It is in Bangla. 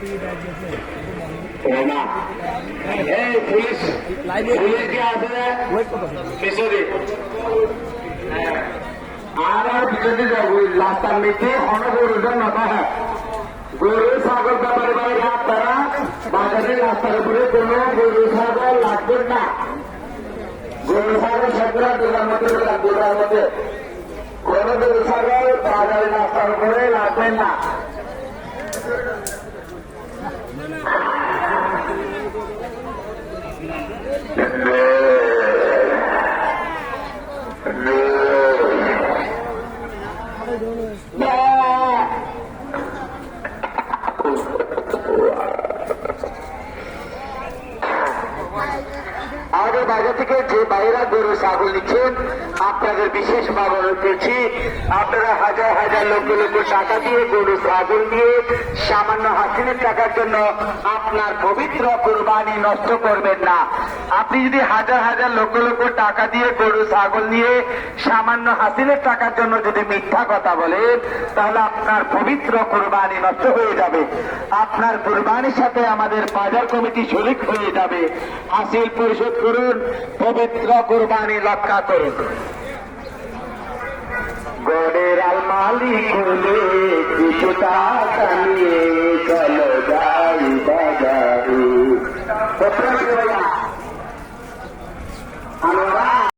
এই পুলিশ পুলিশ কে রে কিশোরী আর আর পিছনে যাব রাস্তার নিচে অনেক গরুজন মাথা হয় গরু ছাগল ব্যাপারে বাড়ি আপনারা বাজারে রাস্তার উপরে কোনো গরু ছাগল লাগবে না গরু ছাগল সবগুলা দোকান মধ্যে দোকান মধ্যে কোন গরু ছাগল বাজারে রাস্তার উপরে লাগবে না Thank you. আগে বাজার থেকে যে বাইরা গরু ছাগল নিচ্ছেন, আপনাদের বিশেষ বাবন করছি। আপনারা হাজার হাজার লক্ষ লক্ষ টাকা দিয়ে গরু ছাগল নিয়ে সামান্য হাসিনের টাকার জন্য আপনার পবিত্র কোরবানি নষ্ট করবেন না। আপনি যদি হাজার হাজার লক্ষ লক্ষ টাকা দিয়ে গরু ছাগল নিয়ে সামান্য হাসিনের টাকার জন্য যদি মিথ্যা কথা বলেন, তাহলে আপনার পবিত্র কোরবানি নষ্ট হয়ে যাবে। আপনার কোরবানির সাথে আমাদের বাজার কমিটি শরিক হয়ে যাবে। হাসিল পরিশোধ করুন পবিত্র কোরবানি রক্ষা করুন। গড়ের আলমালি খুলে কিছুটা চলো যাই বাজারে। প্রথমে বলা, আমি